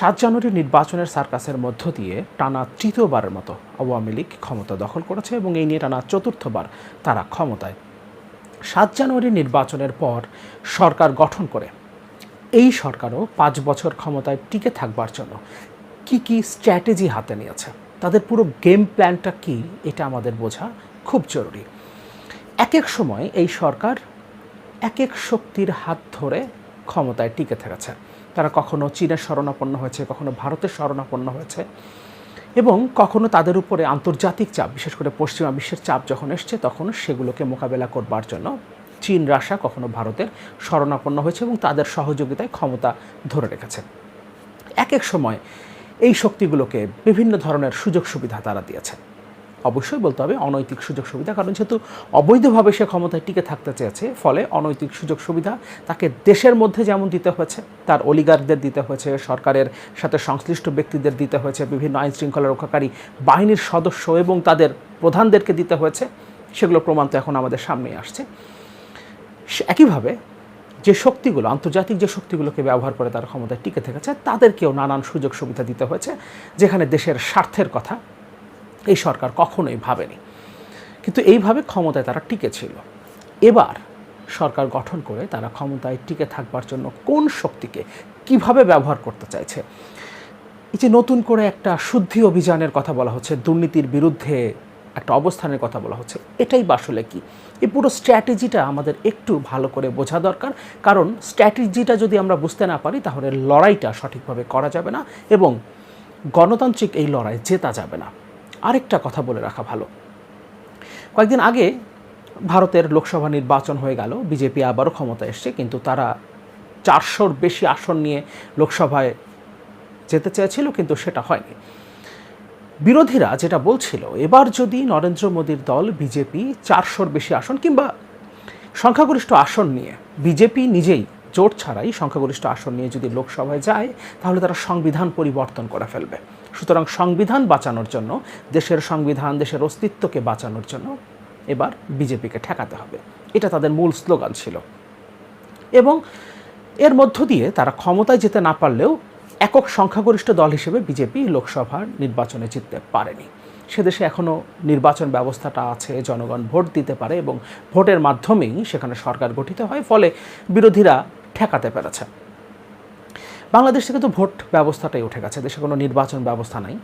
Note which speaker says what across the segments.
Speaker 1: সাত জানুয়ারি নির্বাচনের সার্কাসের মধ্য দিয়ে টানা তৃতীয়বারের মতো আওয়ামী লীগ ক্ষমতা দখল করেছে এবং এই নিয়ে টানা চতুর্থবার তারা ক্ষমতায়। সাত জানুয়ারি নির্বাচনের পর সরকার গঠন করে। এই সরকারও পাঁচ বছর ক্ষমতায় টিকে থাকবার জন্য কি কি স্ট্র্যাটেজি হাতে নিয়েছে, তাদের পুরো গেম প্ল্যানটা কি, এটা আমাদের বোঝা খুব জরুরি। এক এক সময় এই সরকার এক এক শক্তির হাত ধরে ক্ষমতায় টিকে থেকেছে। তারা কখনো চীনের শরণাপন্ন হয়েছে, কখনো ভারতের শরণাপন্ন হয়েছে এবং কখনো তাদের উপরে আন্তর্জাতিক চাপ, বিশেষ করে পশ্চিমা বিশ্বের চাপ যখন এসছে, তখন সেগুলোকে মোকাবেলা করবার জন্য চীন, রাশিয়া কখনো ভারতের শরণাপন্ন হয়েছে এবং তাদের সহযোগিতায় ক্ষমতা ধরে রেখেছে। এক এক সময় এই শক্তিগুলোকে বিভিন্ন ধরনের সুযোগ সুবিধা তারা দিয়েছে। অবশ্যই বলতে হবে, অনৈতিক সুযোগ সুবিধা, কারণ যেহেতু অবৈধভাবে সে ক্ষমতায় টিকে থাকতে চেয়েছে, ফলে অনৈতিক সুযোগ সুবিধা তাকে দেশের মধ্যে যেমন দিতে হয়েছে, তার অলিগারদের দিতে হয়েছে, সরকারের সাথে সংশ্লিষ্ট ব্যক্তিদের দিতে হয়েছে, বিভিন্ন আইন শৃঙ্খলা রক্ষাকারী বাহিনীর সদস্য এবং তাদের প্রধানদেরকে দিতে হয়েছে, সেগুলো প্রমাণ তো এখন আমাদের সামনেই আসছে। একইভাবে যে শক্তিগুলো, আন্তর্জাতিক যে শক্তিগুলোকে ব্যবহার করে তার ক্ষমতায় টিকে থেকেছে, তাদেরকেও নানান সুযোগ সুবিধা দিতে হয়েছে, যেখানে দেশের স্বার্থের কথা এই সরকার কখনোই ভাবেনি। কিন্তু এইভাবে ক্ষমতায় তারা টিকে ছিল এবার সরকার গঠন করে তারা ক্ষমতায় টিকে থাকবার জন্য কোন শক্তিকে কীভাবে ব্যবহার করতে চাইছে? এই যে নতুন করে একটা শুদ্ধি অভিযানের কথা বলা হচ্ছে, দুর্নীতির বিরুদ্ধে একটা অবস্থানের কথা বলা হচ্ছে, এটাই আসলে কি? এই পুরো স্ট্র্যাটেজিটা আমাদের একটু ভালো করে বোঝা দরকার। কারণ স্ট্র্যাটেজিটা যদি আমরা বুঝতে না পারি, তাহলে লড়াইটা সঠিকভাবে করা যাবে না এবং গণতান্ত্রিক এই লড়াই জেতা যাবে না। আরেকটা কথা বলে রাখা ভালো। কয়েকদিন আগে ভারতের লোকসভা নির্বাচন হয়ে গেল, বিজেপি আবারও ক্ষমতা এসছে, কিন্তু তারা চারশোর বেশি আসন নিয়ে লোকসভায় যেতে চেয়েছিল, কিন্তু সেটা হয়নি। বিরোধীরা যেটা বলছিল, এবার যদি নরেন্দ্র মোদীর দল বিজেপি চারশোর বেশি আসন কিংবা সংখ্যাগরিষ্ঠ আসন নিয়ে, বিজেপি নিজেই জোট ছাড়াই সংখ্যাগরিষ্ঠ আসন নিয়ে যদি লোকসভায় যায়, তাহলে তারা সংবিধান পরিবর্তন করে ফেলবে। সুতরাং সংবিধান বাঁচানোর জন্য, দেশের সংবিধান, দেশের অস্তিত্বকে বাঁচানোর জন্য এবার বিজেপিকে ঠেকাতে হবে। এটা তাদের মূল স্লোগান ছিল। এবং এর মধ্য দিয়ে তারা ক্ষমতায় যেতে না পারলেও একক সংখ্যাগরিষ্ঠ দল হিসেবে বিজেপি লোকসভার নির্বাচনে জিততে পারেনি। সে দেশে এখনও নির্বাচন ব্যবস্থাটা আছে, জনগণ ভোট দিতে পারে এবং ভোটের মাধ্যমেই সেখানে সরকার গঠিত হয়, ফলে বিরোধীরা ঠেকাতে পেরেছে। বাংলাদেশ থেকে তো ভোট ব্যবস্থাটাই উঠে গেছে, দেশে কোনো নির্বাচন ব্যবস্থা নাই।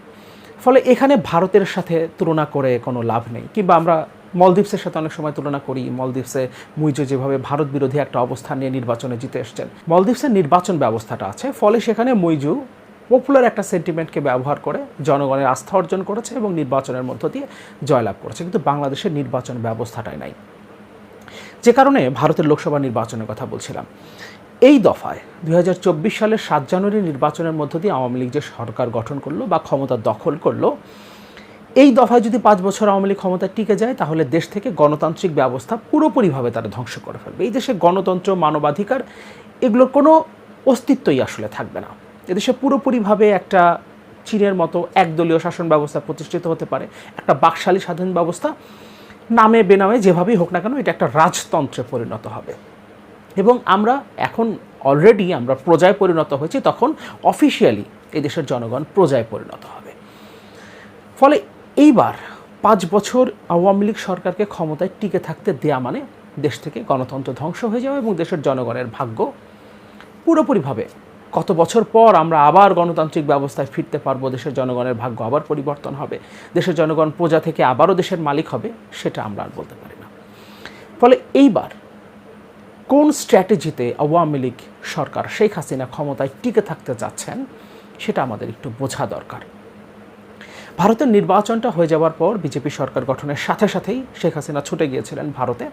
Speaker 1: ফলে এখানে ভারতের সাথে তুলনা করে কোনো লাভ নেই। কিংবা আমরা মলদ্বীপসের সাথে অনেক সময় তুলনা করি, মলদ্বীপসে মুইজো যেভাবে ভারত বিরোধী একটা অবস্থান নিয়ে নির্বাচনে জিতে এসছেন। মলদ্বীপসের নির্বাচন ব্যবস্থাটা আছে, ফলে সেখানে মুইজু পপুলার একটা সেন্টিমেন্টকে ব্যবহার করে, জনগণের আস্থা অর্জন করেছে এবং নির্বাচনের মধ্য দিয়ে জয়লাভ করেছে। কিন্তু বাংলাদেশের নির্বাচন ব্যবস্থাটাই নাই। যে কারণে ভারতের লোকসভা নির্বাচনের কথা বলছিলাম। এই দফায় দু হাজার চব্বিশ সালের সাত জানুয়ারি নির্বাচনের মধ্য দিয়ে আওয়ামী লীগ যে সরকার গঠন করল বা ক্ষমতা দখল করল, এই দফায় যদি পাঁচ বছর আওয়ামী লীগ ক্ষমতায় টিকে যায়, তাহলে দেশ থেকে গণতান্ত্রিক ব্যবস্থা পুরোপুরিভাবে তারা ধ্বংস করে ফেলবে। এই দেশে গণতন্ত্র, মানবাধিকার এগুলোর কোনো অস্তিত্বই আসলে থাকবে না। এদেশে পুরোপুরিভাবে একটা চীনের মতো একদলীয় শাসন ব্যবস্থা প্রতিষ্ঠিত হতে পারে, একটা বাকশালী স্বাধীন ব্যবস্থা, নামে বেনামে যেভাবেই হোক না কেন, এটা একটা রাজতন্ত্রে পরিণত হবে। এবং আমরা এখন অলরেডি আমরা প্রজায় পরিণত হয়েছি, তখন অফিসিয়ালি এই দেশের জনগণ প্রজায় পরিণত হবে। ফলে এইবার পাঁচ বছর আওয়ামী লীগ সরকারকে ক্ষমতায় টিকে থাকতে দেয়া মানে দেশ থেকে গণতন্ত্র ধ্বংস হয়ে যাবে এবং দেশের জনগণের ভাগ্য পুরোপুরিভাবে কত বছর পর আমরা আবার গণতান্ত্রিক ব্যবস্থায় ফিরতে পারব, দেশের জনগণের ভাগ্য আবার পরিবর্তন হবে, দেশের জনগণ প্রজা থেকে আবারও দেশের মালিক হবে, সেটা আমরা আর বলতে পারি না। ফলে এইবার কোন স্ট্র্যাটেজিতে আওয়ামী লীগ সরকার শেখ হাসিনা ক্ষমতায় টিকে থাকতে যাচ্ছেন সেটা আমাদের একটু বোঝা দরকার। ভারতের নির্বাচনটা হয়ে যাওয়ার পর বিজেপি সরকার গঠনের সাথে সাথেই শেখ হাসিনা ছুটে গিয়েছিলেন ভারতে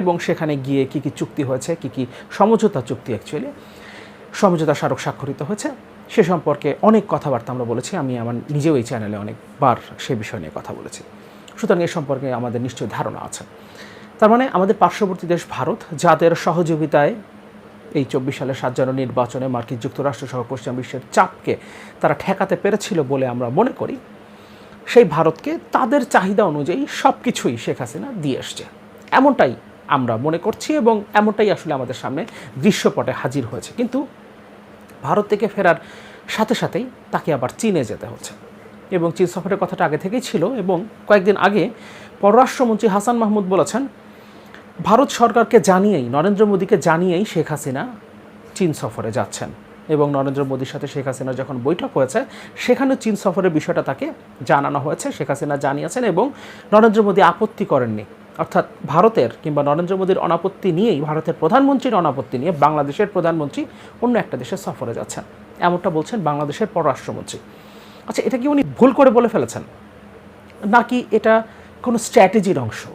Speaker 1: এবং সেখানে গিয়ে কি কি চুক্তি হয়েছে, কি কি সমঝোতা চুক্তি অ্যাকচুয়ালি সমঝোতা স্মারক স্বাক্ষরিত হয়েছে, সে সম্পর্কে অনেক কথাবার্তা আমরা বলেছি, আমি আমার নিজেও এই চ্যানেলে অনেকবার সে বিষয় নিয়ে কথা বলেছি। সুতরাং এ সম্পর্কে আমাদের নিশ্চয়ই ধারণা আছে। তার মানে আমাদের পার্শ্ববর্তী দেশ ভারত, যাদের সহযোগিতায় এই চব্বিশ সাত জানুয়ারি নির্বাচনে মার্কিন যুক্তরাষ্ট্র সহ পশ্চিম বিশ্বের চাপকে তারা ঠেকাতে পেরেছিল বলে আমরা মনে করি, সেই ভারতকে তাদের চাহিদা অনুযায়ী সব কিছুই শেখ হাসিনা দিয়ে এসছে। এমনটাই আমরা মনে করছি এবং এমনটাই আসলে আমাদের সামনে দৃশ্যপটে হাজির হয়েছে। কিন্তু ভারত থেকে ফেরার সাথে সাথেই তাকে আবার চীনে যেতে হচ্ছে এবং চীন সফরের কথাটা আগে থেকেই ছিল এবং কয়েকদিন আগে পররাষ্ট্রমন্ত্রী হাসান মাহমুদ বলেছেন ভারত সরকারকে জানিয়েই, নরেন্দ্র মোদীকে জানিয়েই শেখ হাসিনা চীন সফরে যাচ্ছেন। এবং নরেন্দ্র মোদীর সাথে শেখ হাসিনার যখন বৈঠক হয়েছে, সেখানে চীন সফরের বিষয়টা তাকে জানানো হয়েছে। শেখ হাসিনা জানিয়েছেন এবং নরেন্দ্র মোদী আপত্তি করেননি। অর্থাৎ ভারতের কিংবা নরেন্দ্র মোদীর অনাপত্তি নিয়েই, ভারতের প্রধানমন্ত্রীর অনাপত্তি নিয়ে বাংলাদেশের প্রধানমন্ত্রী অন্য একটা দেশে সফরে যাচ্ছেন। এমনটা বলছেন বাংলাদেশের পররাষ্ট্রমন্ত্রী। আচ্ছা এটা কি উনি ভুল করে বলে ফেলেছেন? নাকি এটা কোনো স্ট্র্যাটেজির অংশ?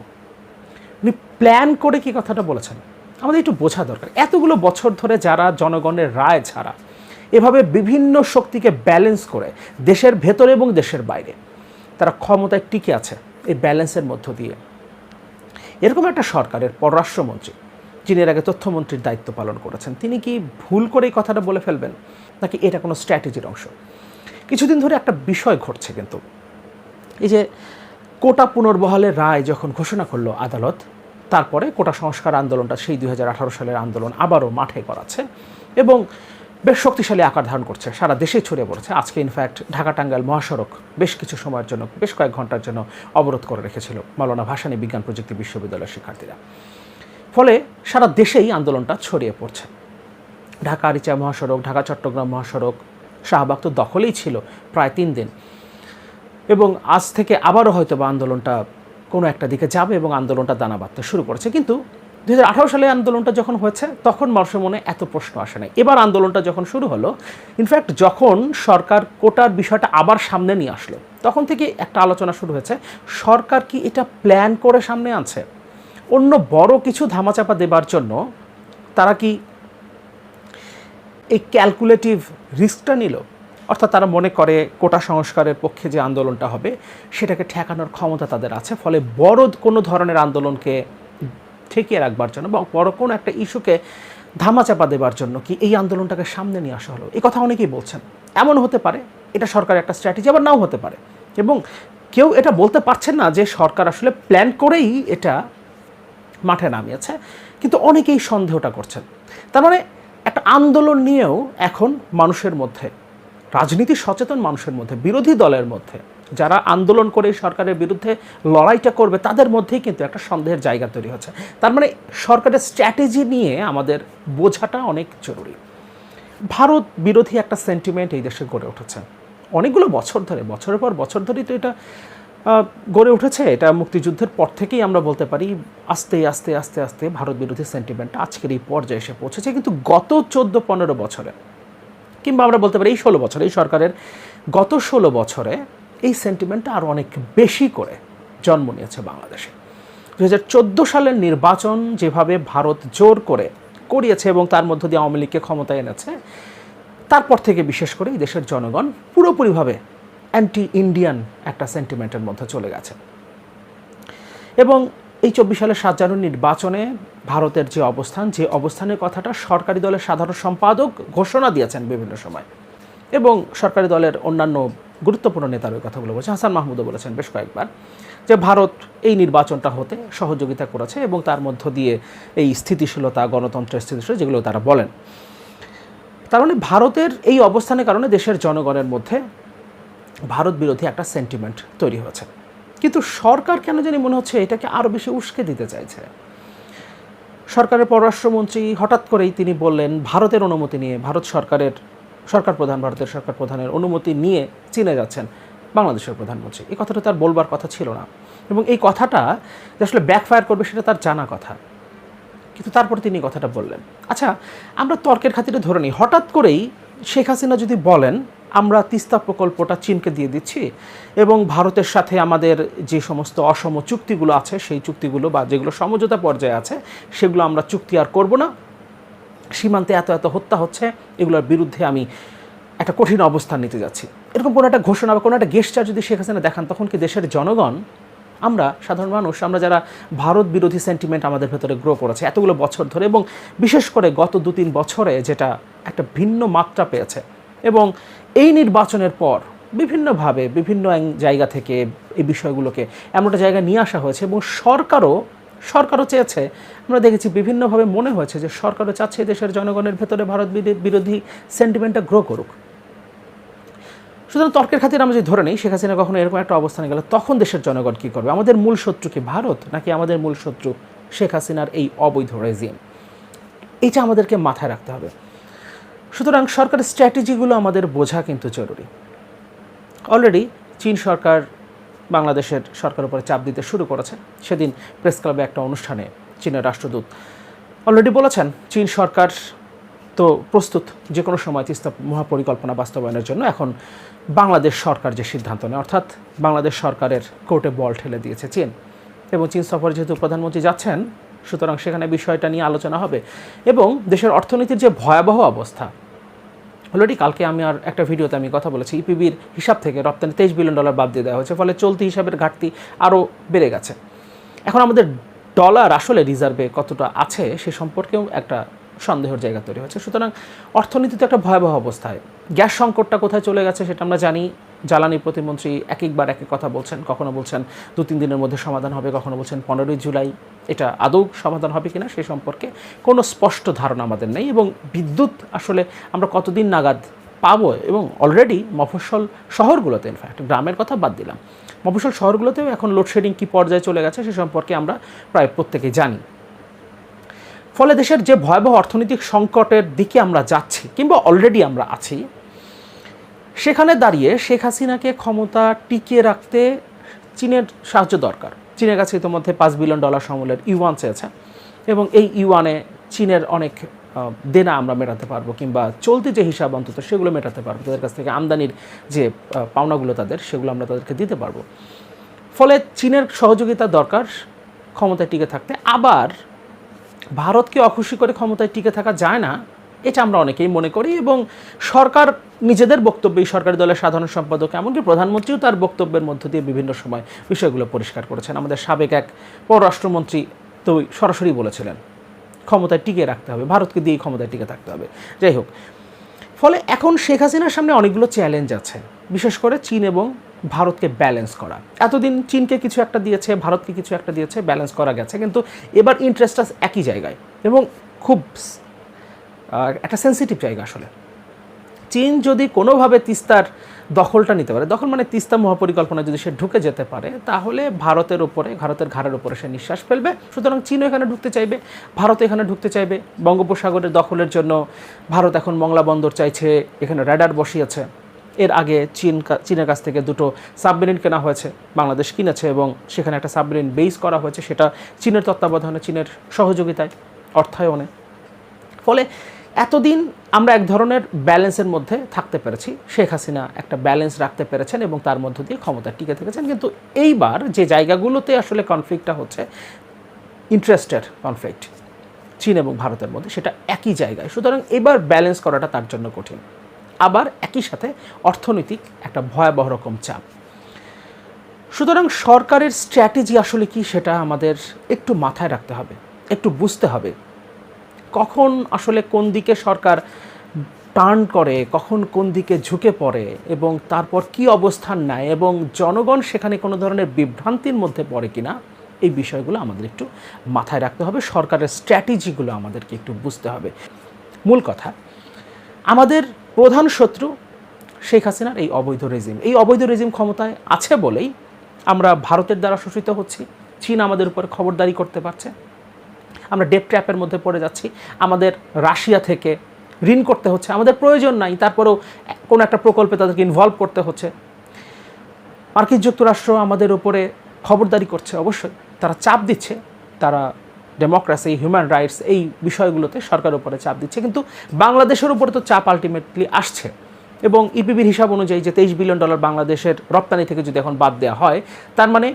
Speaker 1: প্ল্যান করে কি কথাটা বলেছেন? আমাদের একটু বোঝা দরকার। এতগুলো বছর ধরে যারা জনগণের রায় ছাড়া এভাবে বিভিন্ন শক্তিকে ব্যালেন্স করে দেশের ভেতরে এবং দেশের বাইরে, তারা ক্ষমতায় টিকে আছে এই ব্যালেন্সের মধ্য দিয়ে। এরকম একটা সরকারের পররাষ্ট্রমন্ত্রী, যিনি এর আগে তথ্যমন্ত্রীর দায়িত্ব পালন করেছেন, তিনি কি ভুল করে এই কথাটা বলে ফেলবেন? নাকি এটা কোনো স্ট্র্যাটেজির অংশ? কিছুদিন ধরে একটা বিষয় ঘটছে কিন্তু। এই যে কোটা পুনর্বহালের রায় যখন ঘোষণা করল আদালত তারপরে কোটা সংস্কার আন্দোলনটা সেই দুই হাজার আঠারো সালের আন্দোলন আবারও মাঠে করাচ্ছে এবং বেশ শক্তিশালী আকার ধারণ করছে, সারা দেশে ছড়িয়ে পড়েছে। আজকে ইনফ্যাক্ট ঢাকা টাঙ্গাইল মহাসড়ক বেশ কিছু সময়ের জন্য, বেশ কয়েক ঘণ্টার জন্য অবরোধ করে রেখেছিল মাওলানা ভাসানী বিজ্ঞান প্রযুক্তি বিশ্ববিদ্যালয়ের শিক্ষার্থীরা। ফলে সারা দেশেই আন্দোলনটা ছড়িয়ে পড়ছে। ঢাকা, আরিচা মহাসড়ক, ঢাকা, চট্টগ্রাম মহাসড়ক, শাহবাগ তো দখলেই ছিল প্রায় তিন দিন। এবং আজ থেকে আবারও হয়তো বা আন্দোলনটা কোনো একটা দিকে যাবে এবং আন্দোলনটা দানা বাঁধতে শুরু করেছে। কিন্তু দু হাজার আঠারো সালে আন্দোলনটা যখন হয়েছে, তখন মানুষের মনে এত প্রশ্ন আসে নাই। এবার আন্দোলনটা যখন শুরু হলো ইনফ্যাক্ট যখন সরকার কোটার বিষয়টা আবার সামনে নিয়ে আসলো, তখন থেকে একটা আলোচনা শুরু হয়েছে, সরকার কি এটা প্ল্যান করে সামনে আনছে? অন্য বড় কিছু ধামাচাপা দেবার জন্য তারা কি এই ক্যালকুলেটিভ রিস্কটা নিল? অর্থাৎ তারা মনে করে কোটা সংস্কারের পক্ষে যে আন্দোলনটা হবে, সেটাকে ঠেকানোর ক্ষমতা তাদের আছে, ফলে বড় কোনো ধরনের আন্দোলনকে ঠেকিয়ে রাখবার জন্য বা বড় কোনো একটা ইস্যুকে ধামাচাপা দেবার জন্য কি এই আন্দোলনটাকে সামনে নিয়ে আসা হলো? এই কথা অনেকেই বলছেন। এমন হতে পারে, এটা সরকারের একটা স্ট্র্যাটেজি আবার নাও হতে পারে। এবং কেউ এটা বলতে পারছেন না যে সরকার আসলে প্ল্যান করেই এটা মাঠে নামিয়েছে, কিন্তু অনেকেই সন্দেহটা করছেন। তার মানে একটা আন্দোলন নিয়েও এখন মানুষের মধ্যে রাজনীতি সচেতন মানুষের মধ্যে, বিরোধী দলের মধ্যে। যারা আন্দোলন করে সরকারের বিরুদ্ধে লড়াইটা করবে, তাদের মধ্যেই কিন্তু একটা সন্দেহের জায়গা তৈরি হচ্ছে। তার মানে সরকারের স্ট্র্যাটেজি নিয়ে আমাদের বোঝাটা অনেক জরুরি। ভারত বিরোধী একটা সেন্টিমেন্ট এই দেশে গড়ে উঠেছে। অনেকগুলো বছর ধরে, বছরের পর বছর ধরেই তো এটা গড়ে উঠেছে। এটা মুক্তিযুদ্ধের পর থেকেই আমরা বলতে পারি, আস্তে আস্তে আস্তে আস্তে ভারত বিরোধী সেন্টিমেন্টটা আজকের এই পর্যায়ে এসে পৌঁছেছে। কিন্তু গত চোদ্দ, পনেরো বছরে কিংবা আমরা বলতে পারি এই ষোলো বছরে, এই সরকারের গত ষোলো বছরে এই সেন্টিমেন্টটা আরও অনেক বেশি করে জন্ম নিয়েছে বাংলাদেশে। দু হাজার চোদ্দ সালের নির্বাচন যেভাবে ভারত জোর করে করিয়েছে এবং তার মধ্য দিয়ে আওয়ামী লীগকে ক্ষমতায় এনেছে, তারপর থেকে বিশেষ করে এই দেশের জনগণ পুরোপুরিভাবে অ্যান্টি ইন্ডিয়ান একটা সেন্টিমেন্টের মধ্যে চলে গেছে। এবং এই চব্বিশ সালের সাত জানুয়ারি নির্বাচনে ভারতের যে অবস্থান, যে অবস্থানের কথাটা সরকারি দলের সাধারণ সম্পাদক ঘোষণা দিয়েছেন বিভিন্ন সময়। এবং সরকারি দলের অন্যান্য গুরুত্বপূর্ণ নেতার ওই কথাগুলো বলেছেন। হাসান মাহমুদও বলেছেন বেশ কয়েকবার যে ভারত এই নির্বাচনটা হতে সহযোগিতা করেছে এবং তার মধ্য দিয়ে এই স্থিতিশীলতা, গণতন্ত্রের স্থিতিশীল যেগুলো তারা বলেন। তার মানে ভারতের এই অবস্থানের কারণে দেশের জনগণের মধ্যে ভারত বিরোধী একটা সেন্টিমেন্ট তৈরি হয়েছে। কিন্তু সরকার কেন জানি মনে হচ্ছে এটাকে আরও বেশি উস্কে দিতে চাইছে। সরকারের পররাষ্ট্রমন্ত্রী হঠাৎ করেই তিনি বললেন, ভারতের অনুমতি নিয়ে, ভারত সরকারের, সরকার প্রধান, ভারতের সরকার প্রধানের অনুমতি নিয়ে চীনে যাচ্ছেন বাংলাদেশের প্রধানমন্ত্রী। এই কথাটা তার বলবার কথা ছিল না। এবং এই কথাটা যে আসলে ব্যাকফায়ার করবে সেটা তার জানা কথা। কিন্তু তারপরে তিনি কথাটা বললেন। আচ্ছা আমরা তর্কের খাতিরে ধরে নিই, হঠাৎ করেই শেখ হাসিনা যদি বলেন আমরা তিস্তা প্রকল্পটা চীনকে দিয়ে দিচ্ছি এবং ভারতের সাথে আমাদের যে সমস্ত অসম চুক্তিগুলো আছে, সেই চুক্তিগুলো বা যেগুলো সমঝোতা পর্যায়ে আছে, সেগুলো আমরা চুক্তি আর করব না। সীমান্তে এত এত হত্যা হচ্ছে, এগুলোর বিরুদ্ধে আমি একটা কঠিন অবস্থান নিতে যাচ্ছি। এরকম কোনো একটা ঘোষণা বা কোনো একটা গেস্টার যদি শেখ হাসিনা দেখান, তখন কি দেশের জনগণ, আমরা সাধারণ মানুষ, আমরা যারা ভারত বিরোধী সেন্টিমেন্ট আমাদের ভেতরে গ্রো করেছে এতগুলো বছর ধরে এবং বিশেষ করে গত দু তিন বছরে যেটা একটা ভিন্ন মাত্রা পেয়েছে এবং এই নির্বাচনের পর বিভিন্নভাবে বিভিন্ন জায়গা থেকে এই বিষয়গুলোকে এমন একটা জায়গায় নিয়ে আসা হয়েছে এবং সরকারও সরকারও চেয়েছে। আমরা দেখেছি বিভিন্নভাবে মনে হয়েছে যে সরকারও চাচ্ছে দেশের জনগণের ভেতরে ভারত বিরো- বিরোধী সেন্টিমেন্টটা গ্রো করুক। সুতরাং তর্কের খাতির আমরা যদি ধরে নিই, শেখ হাসিনা কখনো এরকম একটা অবস্থানে গেলে, তখন দেশের জনগণ কী করবে? আমাদের মূল শত্রু কি ভারত, নাকি আমাদের মূল শত্রু শেখ হাসিনার এই অবৈধ রেজিম এইটা আমাদেরকে মাথায় রাখতে হবে। সুতরাং সরকারের স্ট্র্যাটেজিগুলো আমাদের বোঝা কিন্তু জরুরি। অলরেডি চীন সরকার বাংলাদেশের সরকার উপরে চাপ দিতে শুরু করেছে। সেদিন প্রেস ক্লাবে একটা অনুষ্ঠানে চীনের রাষ্ট্রদূত অলরেডি বলেছেন, চীন সরকার তো প্রস্তুত যে কোনো সময় তিস্তা মহাপরিকল্পনা বাস্তবায়নের জন্য। এখন বাংলাদেশ সরকার যে সিদ্ধান্ত নেয়, অর্থাৎ বাংলাদেশ সরকারের কোর্টে বল ঠেলে দিয়েছে চীন। এবং চীন সফরে যেহেতু প্রধানমন্ত্রী যাচ্ছেন সুতরাং সেখানে বিষয়টা নিয়ে আলোচনা হবে। এবং দেশের অর্থনীতির যে ভয়াবহ অবস্থা, অলরেডি কালকে আমি আর একটা ভিডিওতে আমি কথা বলেছি, ইপিবির হিসাব থেকে রপ্তানি তেইশ বিলিয়ন ডলার বাদ দিয়ে দেওয়া হয়েছে, ফলে চলতি হিসাবের ঘাটতি আরও বেড়ে গেছে। এখন আমাদের ডলার আসলে রিজার্ভে কতটা আছে সে সম্পর্কেও একটা সন্দেহের জায়গা তৈরি হচ্ছে। সুতরাং অর্থনীতিতে একটা ভয়াবহ অবস্থায়, গ্যাস সংকটটা কোথায় চলে গেছে সেটা আমরা জানি জ্বালানি প্রতিমন্ত্রী এক একবার এক এক কথা বলছেন, কখনো বলছেন দু তিন দিনের মধ্যে সমাধান হবে, কখনো বলছেন পনেরোই জুলাই। এটা আদৌ সমাধান হবে কিনা সে সম্পর্কে কোনো স্পষ্ট ধারণা আমাদের নেই এবং বিদ্যুৎ আসলে আমরা কতদিন নাগাদ পাবো এবং অলরেডি মফস্বল শহরগুলোতে ইনফ্যাক্ট গ্রামের কথা বাদ দিলাম। মফস্বল শহরগুলোতেও এখন লোডশেডিং কী পর্যায়ে চলে গেছে সে সম্পর্কে আমরা প্রায় প্রত্যেকে জানি। ফলে দেশের যে ভয়াবহ অর্থনৈতিক সংকটের দিকে আমরা যাচ্ছি কিংবা অলরেডি আমরা আছি সেখানে দাঁড়িয়ে শেখ হাসিনাকে ক্ষমতা টিকিয়ে রাখতে চীনের সাহায্য দরকার। চীনের কাছে ইতিমধ্যে পাঁচ বিলিয়ন ডলার সমলের ইউয়ান চেয়েছে এবং এই ইউয়ানে চীনের অনেক দেনা আমরা মেটাতে পারব কিংবা চলতি যে হিসাব অন্তত সেগুলো মেটাতে পারব। তাদের কাছ থেকে আমদানির যে পাওনাগুলো তাদের, সেগুলো আমরা তাদেরকে দিতে পারব। ফলে চীনের সহযোগিতা দরকার ক্ষমতায় টিকে থাকতে। আবার ভারতকে অখুশি করে ক্ষমতায় টিকে থাকা যায় না। এটা আমরা অনেকেই মনে করি এবং সরকার নিজেদের বক্তব্যে সরকারি দলের সাধারণ সম্পাদক এমনকি প্রধানমন্ত্রীও তার বক্তব্যের মধ্য দিয়ে বিভিন্ন সময় বিষয়গুলো পরিষ্কার করেছেন। আমাদের সাবেক এক পররাষ্ট্রমন্ত্রী তো সরাসরি বলেছিলেন, ক্ষমতায় টিকে রাখতে হবে, ভারতকে দিয়ে ক্ষমতায় টিকে থাকতে হবে। যাই হোক, ফলে এখন শেখ হাসিনার সামনে অনেকগুলো চ্যালেঞ্জ আছে, বিশেষ করে চীন এবং ভারতকে ব্যালেন্স করা। এতদিন চীনকে কিছু একটা দিয়েছে, ভারতকে কিছু একটা দিয়েছে ব্যালেন্স করা গেছে, কিন্তু এবার ইন্টারেস্টটা একই জায়গায় এবং খুব একটা সেন্সিটিভ জায়গা আসলে। চীন যদি কোনোভাবে তিস্তার দখলটা নিতে পারে, দখল মানে তিস্তা মহাপরিকল্পনা যদি সে ঢুকে যেতে পারে, তাহলে ভারতের উপরে, ভারতের ঘাড়ের উপরে সে নিঃশ্বাস ফেলবে। সুতরাং চীনও এখানে ঢুকতে চাইবে ভারত এখানে ঢুকতে চাইবে। বঙ্গোপসাগরের দখলের জন্য ভারত এখন মংলা বন্দর চাইছে, এখানে র্যাডার বসিয়েছে। এর আগে চীন চীনের কাছ থেকে দুটো সাবমেরিন কেনা হয়েছে, বাংলাদেশ কিনেছে এবং সেখানে একটা সাবমেরিন বেস করা হয়েছে, সেটা চীনের তত্ত্বাবধানে, চীনের সহযোগিতায়, অর্থায়নে। ফলে এতদিন আমরা এক ধরনের ব্যালেন্সের মধ্যে থাকতে পেরেছি। শেখ হাসিনা একটা ব্যালেন্স রাখতে পেরেছেন এবং তার মধ্য দিয়ে ক্ষমতা টিকে থেকেছেন। কিন্তু এইবার যে জায়গাগুলোতে আসলে কনফ্লিক্টটা হচ্ছে ইন্টারেস্টের কনফ্লিক্ট চীন এবং ভারতের মধ্যে, সেটা একই জায়গায়। সুতরাং এবার ব্যালেন্স করাটা তার জন্য কঠিন। আবার একই সাথে অর্থনৈতিক একটা ভয়াবহ রকম চাপ। সুতরাং সরকারের স্ট্র্যাটেজি আসলে কি সেটা আমাদের একটু মাথায় রাখতে হবে, একটু বুঝতে হবে। কখন আসলে কোন দিকে সরকার টার্ন করে, কখন কোন দিকে ঝুঁকে পড়ে এবং তারপর কি অবস্থান নেয় এবং জনগণ সেখানে কোনো ধরনের বিভ্রান্তির মধ্যে পড়ে কিনা, এই বিষয়গুলো আমাদের একটু মাথায় রাখতে হবে। সরকারের স্ট্র্যাটেজিগুলো আমাদেরকে একটু বুঝতে হবে। মূল কথা, আমাদের প্রধান শত্রু শেখ হাসিনার এই অবৈধ রেজিম। এই অবৈধ রেজিম ক্ষমতায় আছে বলেই আমরা ভারতের দ্বারা শোষিত হচ্ছি। চীন আমাদের উপর খবরদারি করতে পারছে। আমরা ডেপ ট্র্যাপের মধ্যে পড়ে যাচ্ছি। আমাদের রাশিয়া থেকে ঋণ করতে হচ্ছে। আমাদের প্রয়োজন নাই, তারপরেও কোনো একটা প্রকল্পে তাদেরকে ইনভলভ করতে হচ্ছে। মার্কিন যুক্তরাষ্ট্র আমাদের উপরে খবরদারি করছে অবশ্যই। তারা চাপ দিচ্ছে। তারা ডেমোক্রেসি হিউম্যান রাইটস এই বিষয়গুলোতে সরকারের উপরে চাপ দিচ্ছে। কিন্তু বাংলাদেশের উপরে তো চাপ আলটিমেটলি আসছে। এবং ইপিবির হিসাব অনুযায়ী যে তেইশ বিলিয়ন ডলার বাংলাদেশের রপ্তানি থেকে যদি এখন বাদ দেওয়া হয়, তার মানে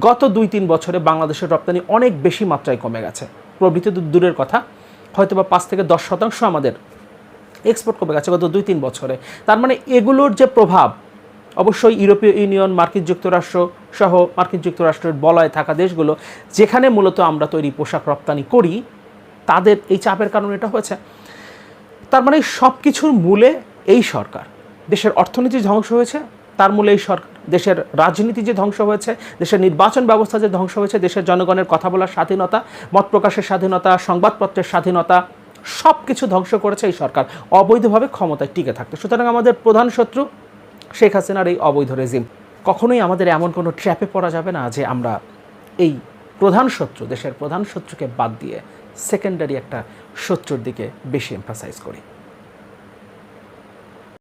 Speaker 1: গত দুই তিন বছরে বাংলাদেশের রপ্তানি অনেক বেশি মাত্রায় কমে গেছে। প্রবৃত্তি দূরের কথা হয়তো বা পাঁচ থেকে দশ শতাংশ আমাদের এক্সপোর্ট কমে গেছে গত দুই তিন বছরে। তার মানে এগুলোর যে প্রভাব, অবশ্যই ইউরোপীয় ইউনিয়ন, মার্কিন যুক্তরাষ্ট্র সহ মার্কিন যুক্তরাষ্ট্রের বলয় থাকা দেশগুলো, যেখানে মূলত আমরা তৈরি পোশাক রপ্তানি করি, তাদের এই চাপের কারণে এটা হয়েছে। তার মানে সব কিছুর মূলে এই সরকার। দেশের অর্থনীতি ধ্বংস হয়েছে, তার মূলে এই সরকার দেশের রাজনীতি যে ধ্বংস হয়েছে, দেশের নির্বাচন ব্যবস্থা যে ধ্বংস হয়েছে, দেশের জনগণের কথা বলার স্বাধীনতা, মত প্রকাশের স্বাধীনতা, সংবাদপত্রের স্বাধীনতা সব কিছু ধ্বংস করেছে এই সরকার অবৈধভাবে ক্ষমতায় টিকে থাকতে। সুতরাং আমাদের প্রধান শত্রু শেখ হাসিনার এই অবৈধ রেজিম। কখনোই আমাদের এমন কোনো ট্র্যাপে পড়া যাবে না যে আমরা এই প্রধান শত্রু, দেশের প্রধান শত্রুকে বাদ দিয়ে সেকেন্ডারি একটা শত্রুর দিকে বেশি এমফাসাইজ করি।